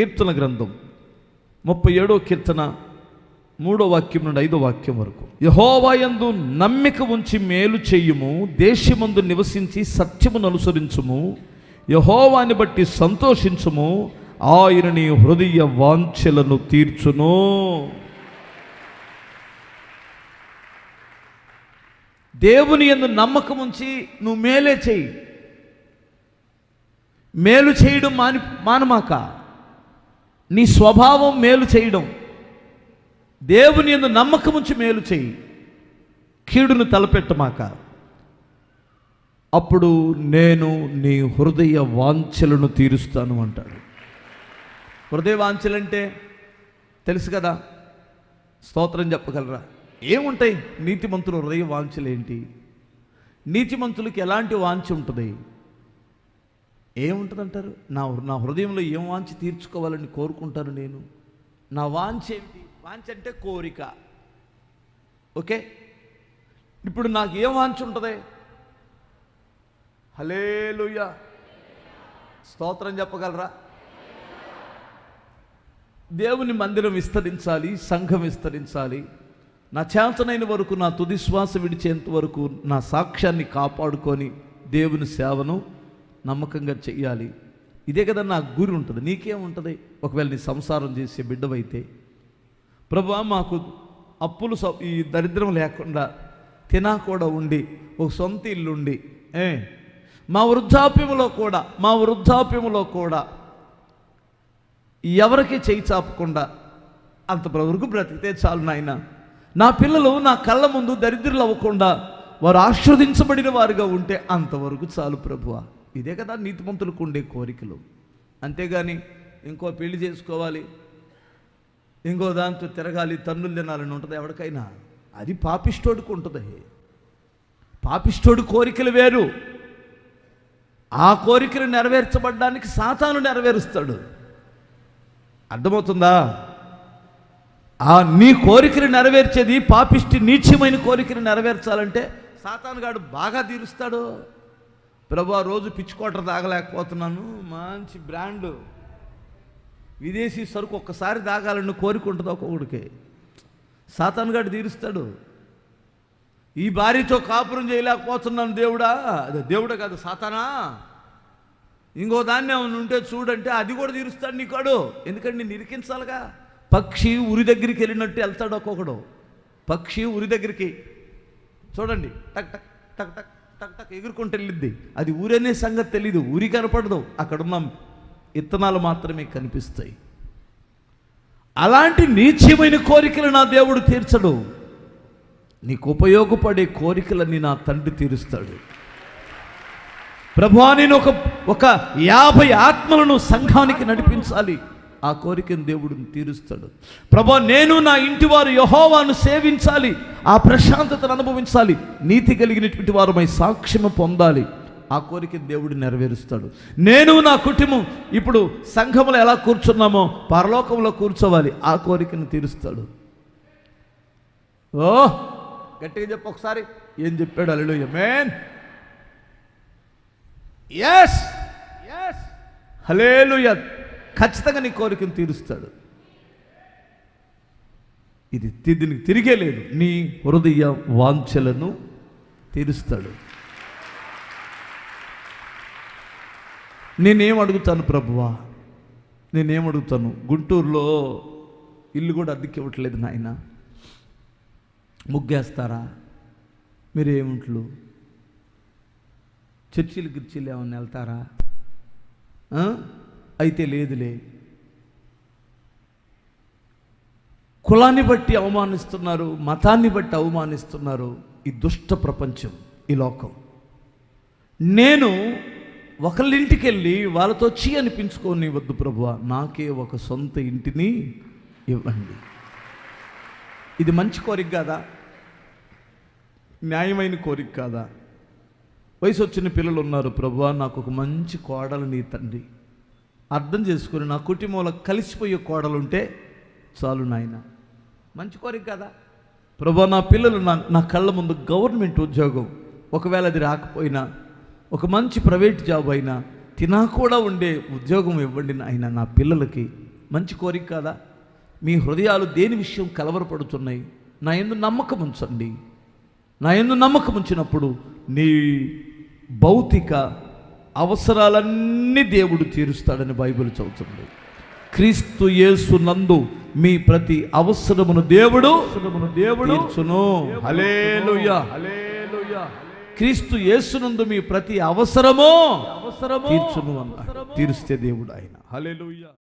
కీర్తన గ్రంథం ముప్పై ఏడో కీర్తన మూడో వాక్యం నుండి ఐదో వాక్యం వరకు. యహోవాయందు నమ్మిక ఉంచి మేలు చేయుము దేశమందు నివసించి సత్యమును అనుసరించుము యహోవాని బట్టి సంతోషించుము ఆయన నీ హృదయ వాంఛలను తీర్చును. దేవుని ఎందు నమ్మకం ఉంచి నువ్వు మేలే చెయ్యి మేలు చేయడం మాని మానమాక. నీ స్వభావం మేలు చేయడం దేవుని ఎందు నమ్మకముంచి మేలు చేయి కీడును తలపెట్టమాక. అప్పుడు నేను నీ హృదయ వాంఛలను తీరుస్తాను అంటాడు. హృదయ వాంఛలంటే తెలుసు కదా స్తోత్రం చెప్పగలరా? ఏముంటాయి? నీతిమంతుల హృదయ వాంఛలు ఏంటి నీతిమంతులకి ఎలాంటి వాంఛ ఉంటుంది? ఏముంటుందంటారు? నా నా హృదయంలో ఏం వాంచి తీర్చుకోవాలని కోరుకుంటాను నేను? నా వాంఛ ఏంటి? వాంఛ అంటే కోరిక. ఓకే? ఇప్పుడు నాకు ఏం వాంఛ ఉంటుంది? హలేలుయ స్తోత్రం చెప్పగలరా? దేవుని మందిరం విస్తరించాలి సంఘం విస్తరించాలి. నా చేతనైన వరకు నా తుది శ్వాస విడిచేంత వరకు నా సాక్ష్యాన్ని కాపాడుకొని దేవుని సేవను నమ్మకంగా చెయ్యాలి. ఇదే కదా నా గురి ఉంటుంది. నీకేముంటుంది ఒకవేళ నీ సంసారం చేసే బిడ్డవైతే. ప్రభు మాకు అప్పులు ఈ దరిద్రం లేకుండా తినా కూడా ఉండి ఒక సొంత ఇల్లుండి ఏ? మా వృద్ధాప్యములో కూడా మా వృద్ధాప్యములో కూడా ఎవరికి చేయి చాపకుండా అంత వరకు బ్రతికితే చాలు నాయన. నా పిల్లలు నా కళ్ళ ముందు దరిద్రులు అవ్వకుండా వారు ఆస్వాదించబడిన వారుగా ఉంటే అంతవరకు చాలు ప్రభువా. ఇదే కదా నీతిమంతులకు ఉండే కోరికలు. అంతేగాని ఇంకో పెళ్ళి చేసుకోవాలి ఇంకో దాంతో తిరగాలి తన్నులు తినాలని ఉంటుంది ఎవరికైనా? అది పాపిష్టోడికి ఉంటుంది. పాపిష్టోడు కోరికలు వేరు. ఆ కోరికలు నెరవేర్చబడ్డానికి సాతాను నెరవేరుస్తాడు. అర్థమవుతుందా? ఆ నీ కోరికలు నెరవేర్చేది పాపిష్టి నీచమైన కోరికలు నెరవేర్చాలంటే సాతానుగాడు బాగా తీరుస్తాడు. ప్రభు ఆ రోజు పిచ్చుకోటర్ తాగలేకపోతున్నాను. మంచి బ్రాండ్. విదేశీ సరుకు ఒక్కసారి తాగాలని కోరిక ఒక్కొక్కడికి ఒక్కొక్కడికి సాతానుగాడు తీరుస్తాడు. ఈ భార్యతో కాపురం చేయలేకపోతున్నాను దేవుడా. అదే దేవుడే కాదు సాతానా. ఇంకో దాన్ని ఏమైనా ఉంటే చూడంటే అది కూడా తీరుస్తాడు నీకాడు ఎందుకంటే నేను ఇరికించాలిగా. పక్షి ఉరి దగ్గరికి వెళ్ళినట్టు వెళ్తాడు ఒక్కొక్కడు. పక్షి ఉరి దగ్గరికి. చూడండి. టక్ టక్ టక్ టక్. టక్ టక్ ఎగురుకుంటూ వెళ్ళిద్ది. అది ఊరనే సంగతి తెలీదు. ఊరి కనపడదు. అక్కడున్న. ఇత్తనాలు మాత్రమే కనిపిస్తాయి. అలాంటి నీచమైన కోరికలు నా దేవుడు తీర్చడు. నీకు ఉపయోగపడే కోరికలన్నీ నా తండ్రి తీరుస్తాడు. ప్రభువా నేను ఒక ఒక యాభై ఆత్మలను సంఘానికి నడిపించాలి. ఆ కోరికను దేవుడు తీరుస్తాడు. ప్రభా నేను నా ఇంటి వారు యహోవాను సేవించాలి ఆ ప్రశాంతతను అనుభవించాలి నీతి కలిగినటువంటి వారమై సాక్ష్యము పొందాలి. ఆ కోరికను దేవుడు నెరవేరుస్తాడు. నేను నా కుటుంబం ఇప్పుడు సంఘంలో ఎలా కూర్చున్నామో పరలోకంలో కూర్చోవాలి ఆ కోరికను తీరుస్తాడు. ఓ గట్టిగా చెప్పు ఒకసారి. ఏం చెప్పాడు? అల్లు మేన్ ఎస్ ఎస్ హలేలుయ ఖచ్చితంగా నీ కోరికను తీరుస్తాడు. ఇది దీనికి తిరిగే లేదు. నీ హృదయ వాంఛలను తీరుస్తాడు. నేనేం అడుగుతాను ప్రభువా? నేనేం అడుగుతాను? గుంటూరులో ఇల్లు కూడా అద్దెకి ఇవ్వట్లేదు నాయన. ముగ్గేస్తారా? మీరేమింట్లు? చర్చిలు గిర్చీలు ఏమన్నా వెళ్తారా? అయితే లేదులే. కులాన్ని బట్టి అవమానిస్తున్నారు మతాన్ని బట్టి అవమానిస్తున్నారు ఈ దుష్ట ప్రపంచం ఈ లోకం. నేను ఒకళ్ళింటికి వెళ్ళి వాళ్ళతో చీ అనిపించుకొని వద్దు ప్రభు నాకే ఒక సొంత ఇంటిని ఇవ్వండి. ఇది మంచి కోరిక కాదా? న్యాయమైన కోరిక కాదా? వయసు వచ్చిన పిల్లలు ఉన్నారు ప్రభు నాకు ఒక మంచి కోడలు నీ తండ్రి. అర్థం చేసుకుని నా కుటుంబంలో కలిసిపోయే కోడలు ఉంటే చాలు నాయన. మంచి కోరిక కదా? ప్రభా నా పిల్లలు నా నా కళ్ళ ముందు గవర్నమెంట్ ఉద్యోగం. ఒకవేళ అది రాకపోయినా ఒక మంచి ప్రైవేట్ జాబ్ అయినా తినా కూడా ఉండే ఉద్యోగం ఇవ్వండి ఆయన నా పిల్లలకి. మంచి కోరిక కాదా? మీ హృదయాలు దేని విషయం కలవరపడుతున్నాయి? నా ఎందు నమ్మకం ఉంచండి. నా ఎందు నమ్మకం ఉంచినప్పుడు నీ భౌతిక అవసరాలన్నీ దేవుడు తీరుస్తాడని బైబిల్ చదువుతుంది క్రీస్తు యేసు నందు మీ ప్రతి అవసరమును దేవుడు దేవుడు క్రీస్తు యేసునందు మీ ప్రతి అవసరము అవసరము తీర్చును అన్నాడు. తీరుస్తే దేవుడు ఆయన. హల్లెలూయా.